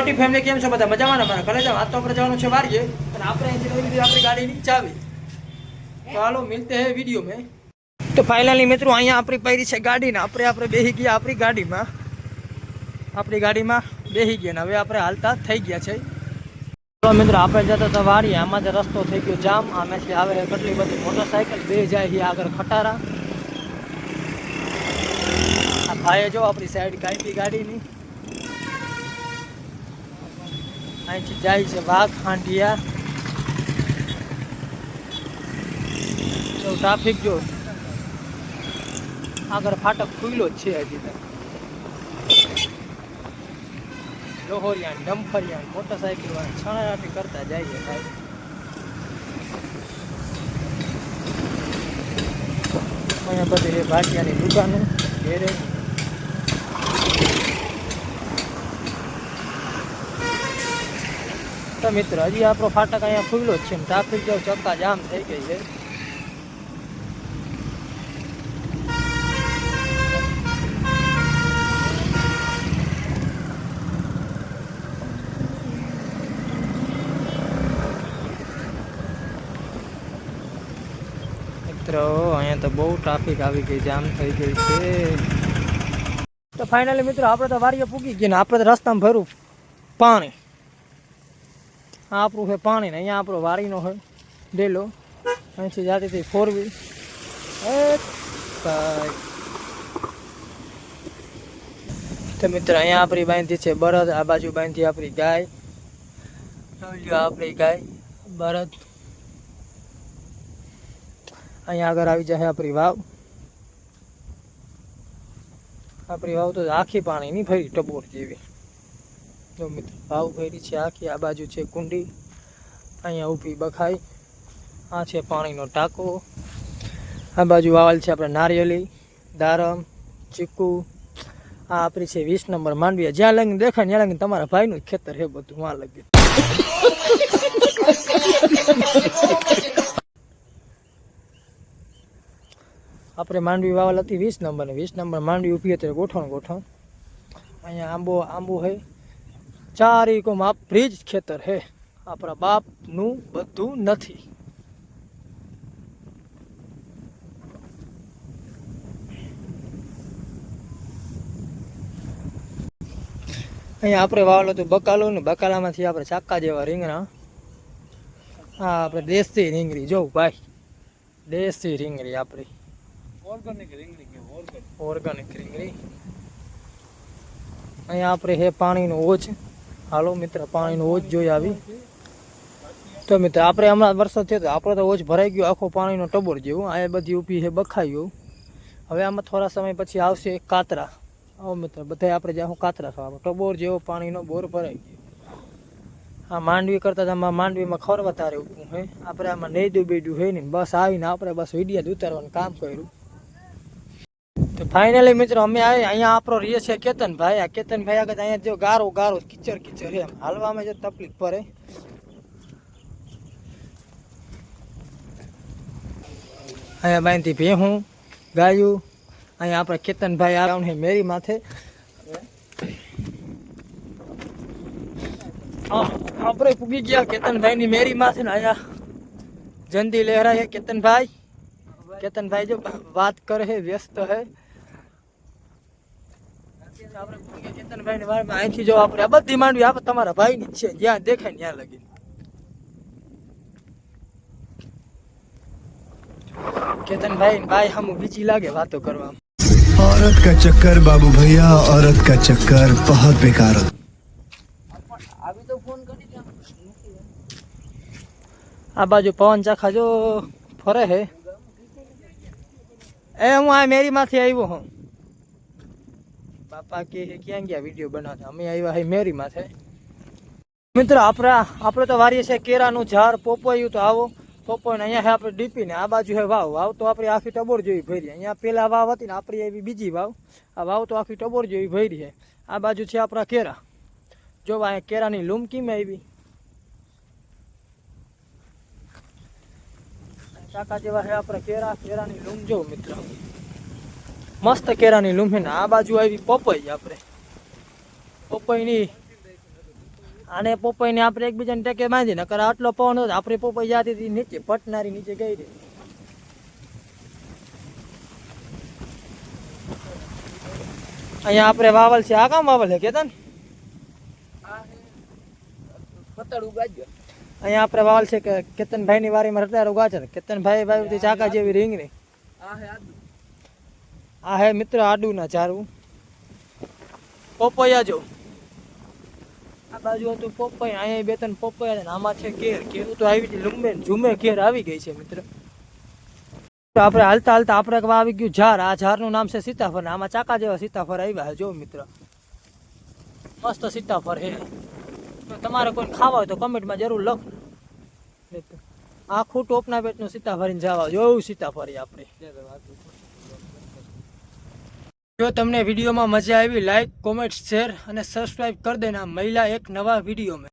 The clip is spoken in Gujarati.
મોટી ફેમિલી કેમ છો બધા? મજામાં અમારા ઘરે જાવ આજ આપણે જવાનું છે વારીએ. અને આપણે અહીંથી લઈ લીધી આપણી ગાડીની ચાવી હાલો, મિલતે હે વીડિયો મેં. તો ફાઇનલી મિત્રો, અહીંયા આપણી પૈરી છે ગાડી ના. આપણે આપણે બેસી ગયા આપણી ગાડીમાં. આપણી ગાડીમાં બેસી ગયા ને. હવે આપણે હાલતા થઈ ગયા છે. તો મિત્રો, આપણે જતા હતા વારીએ. આમાં જે રસ્તો થઈ ગયો જામ. આમેથી આવે કેટલી બધી મોટરસાઇકલ બે જાય છે આગળ ખટારા. ભાઈએ જો આપણી સાઈડ કાઢી ગાડીની. અહીંથી જાય છે વાઘ ખાંડિયા જો ટ્રાફિક જો આગળ ફાટક ખુલ્લો જ છે હજી તક લોહોરિયાન ડમ્ફરિયાન મોટરસાઇકલ વાળા છણારાટી કરતા જઈએ ભાઈ અહીંયા બધી એ ભાટિયાની દુકાનો ઘેરે તો મિત્રો, હજી આપણો ફાટક અહીંયા ખુલ્લો જ છે ને ટ્રાફિક જો ચક્કા જામ થઈ ગઈ છે. મિત્રો, અહીંયા તો બહુ ટ્રાફિક આવી ગઈ જામ થઈ ગઈ છે. તો ફાઇનલી મિત્રો, આપણે તો વારીએ પૂગી ગયા ને, આપણે તો રસ્તામાં ભરું પાણી. આ આપણું છે પાણી ને અહીંયા આપણો વારીનો હોય ડેલો. અહીંથી જાતી હતી ફોર તો મિત્ર, અહીંયા આપણી બાંધી છે બળદ આ બાજુ બાંધી આપણી ગાય. આપણી ગાય બળદ અહીંયા આગળ આવી જાય આપણી વાવ. આપણી વાવ તો આખી પાણીની ફરી ટબોર જેવી. જો મિત્રો, ભાવ ફેરી છે આખી. આ બાજુ છે કુંડી. અહીંયા ઊભી બખાઈ. આ છે પાણીનો ટાંકો. આ બાજુ વાવલ છે આપણે નારિયેલી, દારમ, ચીકુ. આ આપણી છે વીસ નંબર માંડવી. જ્યાં લગીને દેખાય ત્યાં લગીને તમારા ભાઈનું ખેતર છે બધું વાં લગી આપણે માંડવી વાવલ હતી વીસ નંબર ને વીસ નંબર માંડવી ઊભી હતી ગોઠણ ગોઠણ. અહીંયા આંબો આંબો હે. ચારી કોમ આપણી જ ખેતર હે. આપણા બાપનું બધું નથી. અહીંયા આપણે વાવેલો હતું બકાલો ને બકાલામાંથી આપણે ચાકા જેવા રીંગણા. હા આપણે દેશી રીંગણી જોઉં ભાઈ. દેશી રીંગણી આપણી. ઓર્ગેનિક રીંગણી ઓર્ગેનિક રીંગણી. અહીંયા આપણે હે પાણીનો ઓજ. હાલો મિત્ર, પાણીનો ઓજ જોઈ આવી. તો મિત્ર, આપણે હમણાં વરસાદ થયો તો આપણે તો ઓજ ભરાઈ ગયો, આખો પાણીનો ટબોર જેવું. આ બધી ઊભી છે બખાઈ ગયું હવે આમાં થોડા સમય પછી આવશે કાતરા. આવો મિત્ર બધા આપણે જ્યાં કાતરા થવા. ટબોર જેવો પાણીનો બોર ભરાઈ ગયો. આ માંડવી કરતા આમાં માંડવીમાં ખોરવા તારે ઉભું હે. આપણે આમાં નેદું બેડું હોય ને, બસ આવીને આપણે બસ વિડિયા જ ઉતારવાનું કામ કર્યું. તો ફાઇનલી મિત્રો અમે આવી અહીંયા આપણો રહીએ છે કેતનભાઈ આ કેતનભાઈ આગળ અહીંયા જો ગારો ગારો કિચર કિચર એમ. હાલવામાં જો તકલીફ પડે. અહીંયા બાંધી ભેહું ગાયું. અહીંયા આપણે કેતનભાઈ આવ્યા છે મેરી માથે. હા, આપણે પૂગી ગયા કેતનભાઈની મેરી માથે ને અહીંયા. જંદી લહેરાય છે કેતનભાઈ કેતનભાઈ જો વાત કરે છે વ્યસ્ત છે આપણે પૂરી ગયા કેતનભાઈની વારમાં અહીંથી જો આપણે આ બધી માંડવી આપણે તમારા ભાઈની જ છે જ્યાં દેખાય ને ત્યાં લગી કેતનભાઈ ભાઈ હમ બીજી લાગે વાતો કરવા औरत का चक्कर बाबू भैया औरत का चक्कर बहुत बेकार होता આવી તો ફોન કરી આ બાજુ પવન ચાખા જો ફરે હે એ હું આ મેરી માંથી આવ્યો હું બાપા કે હે ક્યાં ગયા વીડિયો બનાવતા? અમે આવ્યા હે મેરી માથે મિત્ર, આપણે આપણે તો વારીએ છે કેરાનું ઝાડ પોપોયું તો આવો. પોપો ને અહીંયા છે આપણે ડીપી ને આ બાજુ છે વાવ. વાવ તો આપણી આખી ટબોર જેવી ભરી અહીંયા પેલા વાવ હતી ને આપણી એવી બીજી વાવ. આ વાવ તો આખી ટબોર જેવી ભરી છે. આ બાજુ છે આપણા કેરા. જો અહીંયા કેરાની લૂમ કેમ આવી? ચાકા જેવા છે આપણે કેરા. કેરાની લૂમ જો મિત્ર. મસ્ત કેરાની લૂમ ને આ બાજુ આવી પપઈ આપણે. પપઈની આને પોપાઈને આપણે એકબીજાને ટેકે બાંધી નકર આટલો પવન હતો આપણે પોપાઈ જાતી હતી નીચે પટનારી નીચે ગઈ રહી અહીંયા આપણે વાવલ છે. આ કામ વાવલ છે કેતન? અહીંયા આપણે વાવલ છે કે કેતનભાઈ ની વારીમાં રટાર ઉગા છે. કેતનભાઈ ભાઈ ચાકા જેવી રીંગ નહીં આ હે આદુ. આ હે મિત્ર આડુના ચારવું પોપૈયા જો. આ બાજુ હતું પોપૈયા, અહીંયા બે ત્રણ પોપૈયા ને આમાં છે કેર કેર તો આવી ગઈ લુંબે ઝૂમે કેર આવી ગઈ છે મિત્ર. આપણે હાલતા હાલતા આપણે આવી ગયું ઝાડ. આ ઝાડનું નામ છે સીતાફર આમાં ચાકા જેવા સીતાફળ આવ્યા જો મિત્ર. મસ્ત સીતાફળ હે તમારે કોઈ ખાવા હોય તો કમેન્ટમાં જરૂર લખ. આખું ટોપના પેટનું સીતાફરીને જવા જોયું સીતાફરી આપણે. જો તમને વિડીયોમાં મજા આવી લાઈક કોમેન્ટ શેર અને સબસ્ક્રાઇબ કરી દેના. મહિલા એક નવા વીડિયો